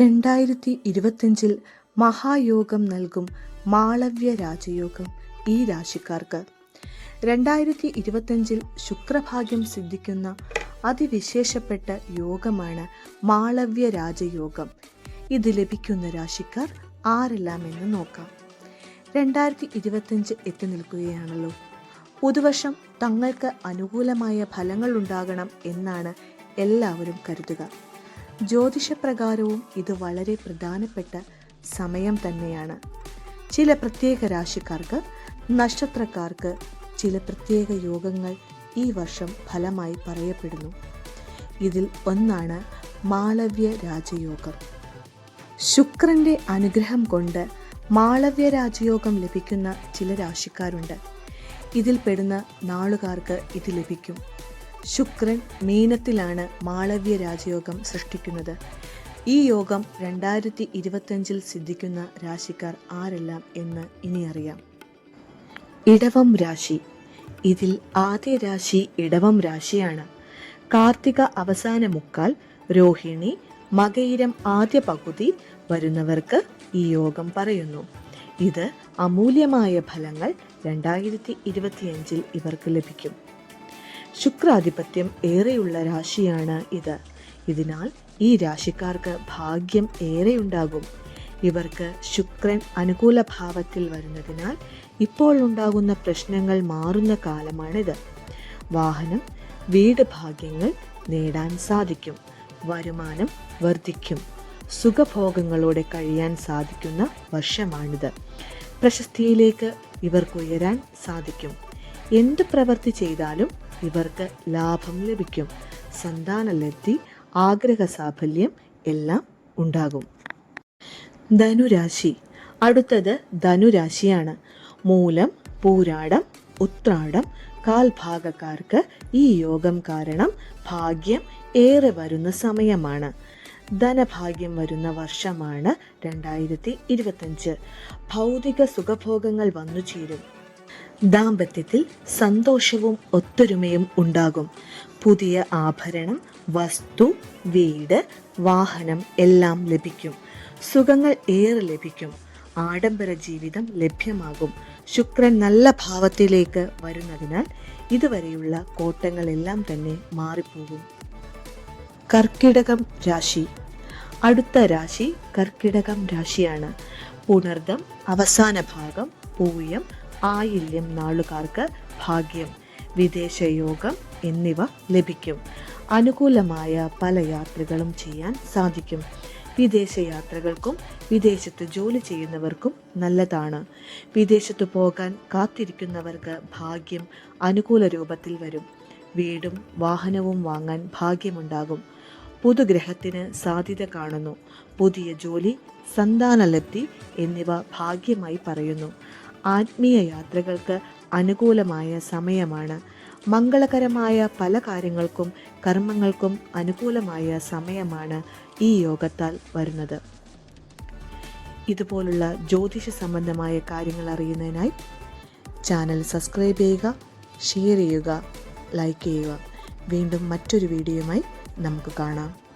രണ്ടായിരത്തി ഇരുപത്തിയഞ്ചിൽ മഹായോഗം നൽകും മാളവ്യ രാജയോഗം ഈ രാശിക്കാർക്ക്. രണ്ടായിരത്തി ഇരുപത്തിയഞ്ചിൽ ശുക്രഭാഗ്യം സിദ്ധിക്കുന്ന അതിവിശേഷപ്പെട്ട യോഗമാണ് മാളവ്യ രാജയോഗം. ഇത് ലഭിക്കുന്ന രാശിക്കാർ ആരെല്ലാം എന്ന് നോക്കാം. രണ്ടായിരത്തി ഇരുപത്തിയഞ്ച് എത്തി നിൽക്കുകയാണല്ലോ. പുതുവർഷം തങ്ങൾക്ക് അനുകൂലമായ ഫലങ്ങൾ ഉണ്ടാകണം എന്നാണ് എല്ലാവരും കരുതുക. ജ്യോതിഷപ്രകാരവും ഇത് വളരെ പ്രധാനപ്പെട്ട സമയം തന്നെയാണ്. ചില പ്രത്യേക രാശിക്കാർക്ക് നക്ഷത്രക്കാർക്ക് ചില പ്രത്യേക യോഗങ്ങൾ ഈ വർഷം ഫലമായി പറയപ്പെടുന്നു. ഇതിൽ ഒന്നാണ് മാളവ്യ രാജയോഗം. ശുക്രന്റെ അനുഗ്രഹം കൊണ്ട് മാളവ്യ രാജയോഗം ലഭിക്കുന്ന ചില രാശിക്കാരുണ്ട്. ഇതിൽ പെടുന്ന നാളുകാർക്ക് ഇത് ലഭിക്കും. ശുക്രൻ മീനത്തിലാണ് മാളവ്യ രാജയോഗം സൃഷ്ടിക്കുന്നത്. ഈ യോഗം രണ്ടായിരത്തി ഇരുപത്തഞ്ചിൽ സിദ്ധിക്കുന്ന രാശിക്കാർ ആരെല്ലാം എന്ന് ഇനി അറിയാം. ഇടവം രാശി. ഇതിൽ ആദ്യ രാശി ഇടവം രാശിയാണ്. കാർത്തിക അവസാന മുക്കാൽ രോഹിണി മകയിരം ആദ്യ പകുതി വരുന്നവർക്ക് ഈ യോഗം പറയുന്നു. ഇത് അമൂല്യമായ ഫലങ്ങൾ രണ്ടായിരത്തി ഇരുപത്തിയഞ്ചിൽ ഇവർക്ക് ലഭിക്കും. ശുക്രാധിപത്യം ഏറെയുള്ള രാശിയാണ് ഇത്. ഇതിനാൽ ഈ രാശിക്കാർക്ക് ഭാഗ്യം ഏറെയുണ്ടാകും. ഇവർക്ക് ശുക്രൻ അനുകൂല ഭാവത്തിൽ വരുന്നതിനാൽ ഇപ്പോൾ ഉണ്ടാകുന്ന പ്രശ്നങ്ങൾ മാറുന്ന കാലമാണിത്. വാഹനം വീട് ഭാഗ്യങ്ങൾ നേടാൻ സാധിക്കും. വരുമാനം വർദ്ധിക്കും. സുഖഭോഗങ്ങളോടെ കഴിയാൻ സാധിക്കുന്ന വർഷമാണിത്. പ്രശസ്തിയിലേക്ക് ഇവർക്ക് ഉയരാൻ സാധിക്കും. എന്ത് പ്രവൃത്തി ചെയ്താലും ഇവർക്ക് ലാഭം ലഭിക്കും. സന്താനലബ്ധി ആഗ്രഹ സാഫല്യം എല്ലാം ഉണ്ടാകും. ധനുരാശി. അടുത്തത് ധനുരാശിയാണ്. മൂലം പൂരാടം ഉത്രാടം കാൽഭാഗക്കാർക്ക് ഈ യോഗം കാരണം ഭാഗ്യം ഏറെ വരുന്ന സമയമാണ്. ധനഭാഗ്യം വരുന്ന വർഷമാണ് രണ്ടായിരത്തി ഇരുപത്തഞ്ച് ഭൗതിക സുഖഭോഗങ്ങൾ വന്നു ചേരും ദാമ്പത്യത്തിൽ സന്തോഷവും ഒത്തൊരുമയും ഉണ്ടാകും. പുതിയ ആഭരണം വസ്തു വീട് വാഹനം എല്ലാം ലഭിക്കും. സുഖങ്ങൾ ഏറെ ലഭിക്കും. ആഡംബര ജീവിതം ലഭ്യമാകും. ശുക്രൻ നല്ല ഭാവത്തിലേക്ക് വരുന്നതിനാൽ ഇതുവരെയുള്ള കോട്ടങ്ങളെല്ലാം തന്നെ മാറിപ്പോകും. കർക്കിടകം രാശി. അടുത്ത രാശി കർക്കിടകം രാശിയാണ്. പുണർദം അവസാന ഭാഗം പൂയം ആയില്യം നാളുകാർക്ക് ഭാഗ്യം. വിദേശയോഗം എന്നിവ ലഭിക്കും. അനുകൂലമായ പല യാത്രകളും ചെയ്യാൻ സാധിക്കും. വിദേശയാത്രകൾക്കും വിദേശത്ത് ജോലി ചെയ്യുന്നവർക്കും നല്ലതാണ്. വിദേശത്ത് പോകാൻ കാത്തിരിക്കുന്നവർക്ക് ഭാഗ്യം അനുകൂല രൂപത്തിൽ വരും. വീടും വാഹനവും വാങ്ങാൻ ഭാഗ്യമുണ്ടാകും. പുതുഗ്രഹത്തിന് സാധ്യത കാണുന്നു. പുതിയ ജോലി സന്താനലബ്ധി എന്നിവ ഭാഗ്യമായി പറയുന്നു. ആത്മീയ യാത്രകൾക്ക് അനുകൂലമായ സമയമാണ്. മംഗളകരമായ പല കാര്യങ്ങൾക്കും കർമ്മങ്ങൾക്കും അനുകൂലമായ സമയമാണ് ഈ യോഗത്താൽ വരുന്നത്. ഇതുപോലുള്ള ജ്യോതിഷ സംബന്ധമായ കാര്യങ്ങൾ അറിയുന്നതിനായി ചാനൽ സബ്സ്ക്രൈബ് ചെയ്യുക ഷെയർ ചെയ്യുക ലൈക്ക് ചെയ്യുക. വീണ്ടും മറ്റൊരു വീഡിയോയുമായി നമുക്ക് കാണാം.